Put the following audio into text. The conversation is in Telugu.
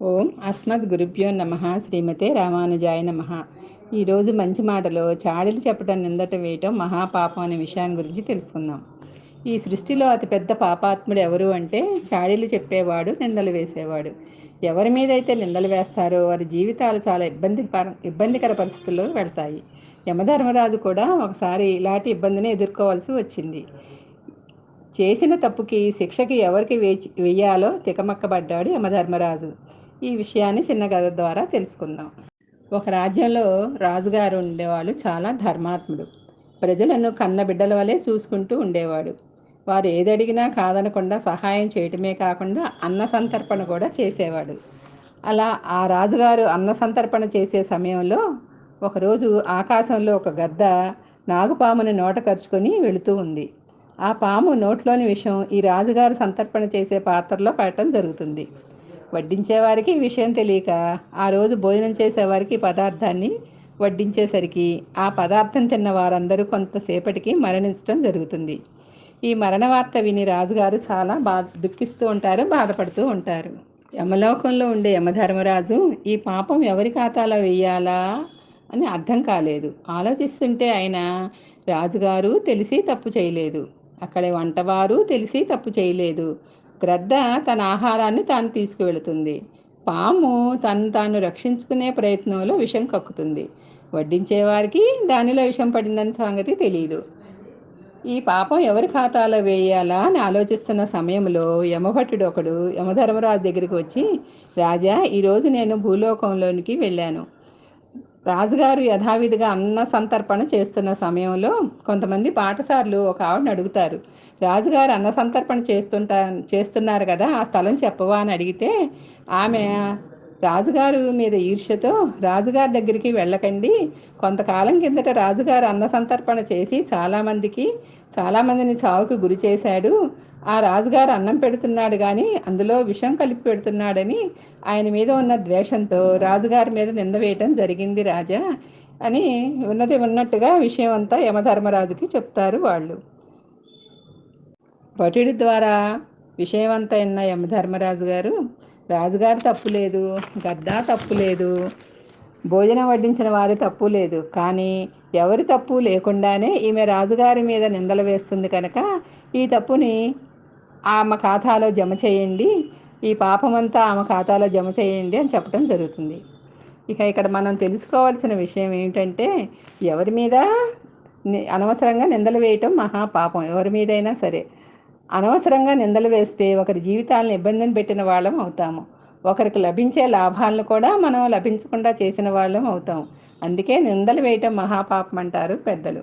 ఓం అస్మద్ గురుభ్యో నమ శ్రీమతే రామానుజాయ నమ. ఈరోజు మంచి మాటలో చాడీలు చెప్పడం నిందట వేయటం మహాపాపం అనే విషయాన్ని గురించి తెలుసుకుందాం. ఈ సృష్టిలో అతిపెద్ద పాపాత్ముడు ఎవరు అంటే చాడీలు చెప్పేవాడు నిందలు వేసేవాడు. ఎవరి మీద అయితే నిందలు వేస్తారో వారి జీవితాలు చాలా ఇబ్బంది ఇబ్బందికర పరిస్థితుల్లో వెళ్తాయి. యమధర్మరాజు కూడా ఒకసారి ఇలాంటి ఇబ్బందిని ఎదుర్కోవాల్సి వచ్చింది. చేసిన తప్పుకి శిక్షకి ఎవరికి వేచి వెయ్యాలో తికమక్కబడ్డాడు యమధర్మరాజు. ఈ విషయాన్ని చిన్న కథ ద్వారా తెలుసుకుందాం. ఒక రాజ్యంలో రాజుగారు ఉండేవాళ్ళు చాలా ధర్మాత్ముడు. ప్రజలను కన్న బిడ్డల వలె చూసుకుంటూ ఉండేవాడు. వారు ఏదడిగినా కాదనకుండా సహాయం చేయటమే కాకుండా అన్న సంతర్పణ కూడా చేసేవాడు. అలా ఆ రాజుగారు అన్న సంతర్పణ చేసే సమయంలో ఒకరోజు ఆకాశంలో ఒక గద్ద నాగుపాముని నోట కరుచుకొని వెళుతూ ఉంది. ఆ పాము నోట్లోని విషయం ఈ రాజుగారు సంతర్పణ చేసే పాత్రలో పడటం జరుగుతుంది. వడ్డించేవారికి ఈ విషయం తెలియక ఆ రోజు భోజనం చేసేవారికి పదార్థాన్ని వడ్డించేసరికి ఆ పదార్థం తిన్న వారందరూ కొంతసేపటికి మరణించడం జరుగుతుంది. ఈ మరణ వార్త విని రాజుగారు చాలా బా దుఃఖిస్తూ ఉంటారు బాధపడుతూ ఉంటారు. యమలోకంలో ఉండే యమధర్మరాజు ఈ పాపం ఎవరి ఖాతాలో వెయ్యాలా? అని అర్థం కాలేదు. ఆలోచిస్తుంటే ఆయన రాజుగారు తెలిసి తప్పు చేయలేదు. అక్కడ వంటవారు తెలిసి తప్పు చేయలేదు. గ్రద్ద తన ఆహారాన్ని తాను తీసుకువెళుతుంది. పాము తను తాను రక్షించుకునే ప్రయత్నంలో విషం కక్కుతుంది. వడ్డించేవారికి దానిలో విషం పడిందని సంగతి తెలియదు ఈ పాపం ఎవరి ఖాతాలో వేయాలా అని ఆలోచిస్తున్న సమయంలో యమభట్టుడు ఒకడు యమధర్మరాజు దగ్గరికి వచ్చి రాజా ఈరోజు నేను భూలోకంలోనికి వెళ్ళాను. రాజుగారు యథావిధిగా అన్న సంతర్పణ చేస్తున్న సమయంలో కొంతమంది పాఠశాలలు ఒక ఆవిడని అడుగుతారు. రాజుగారు అన్న సంతర్పణ చేస్తుంటా చేస్తున్నారు కదా ఆ స్థలం చెప్పవా అని అడిగితే ఆమె రాజుగారు మీద ఈర్ష్యతో రాజుగారి దగ్గరికి వెళ్ళకండి. కొంతకాలం కిందట రాజుగారు అన్న సంతర్పణ చేసి చాలామందికి చాలామందిని చావుకు గురి చేశాడు. ఆ రాజుగారు అన్నం పెడుతున్నాడు కానీ అందులో విషం కలిపి పెడుతున్నాడని ఆయన మీద ఉన్న ద్వేషంతో రాజుగారి మీద నింద వేయటం జరిగింది రాజా అని ఉన్నది ఉన్నట్టుగా విషయం అంతా యమధర్మరాజుకి చెప్తారు వాళ్ళు. భటుడి ద్వారా విషయవంత అయిన యమధర్మరాజు గారు రాజుగారు తప్పు లేదు గద్దా తప్పు లేదు భోజనం వడ్డించిన వారి తప్పు లేదు కానీ ఎవరి తప్పు లేకుండానే ఈమె రాజుగారి మీద నిందలు వేస్తుంది కనుక ఈ తప్పుని ఆమె ఖాతాలో జమ చేయండి ఈ పాపమంతా ఆమె ఖాతాలో జమ చేయండి అని చెప్పడం జరుగుతుంది. ఇక ఇక్కడ మనం తెలుసుకోవాల్సిన విషయం ఏంటంటే ఎవరి మీద అనవసరంగా నిందలు వేయటం మహాపాపం ఎవరి మీదైనా సరే. అనవసరంగా నిందలు వేస్తే ఒకరి జీవితాలను ఇబ్బందిని పెట్టిన వాళ్ళం అవుతాము. ఒకరికి లభించే లాభాలను కూడా మనం లభించకుండా చేసిన వాళ్ళం అవుతాం అందుకే నిందలు వేయటం మహాపాపం అంటారు పెద్దలు.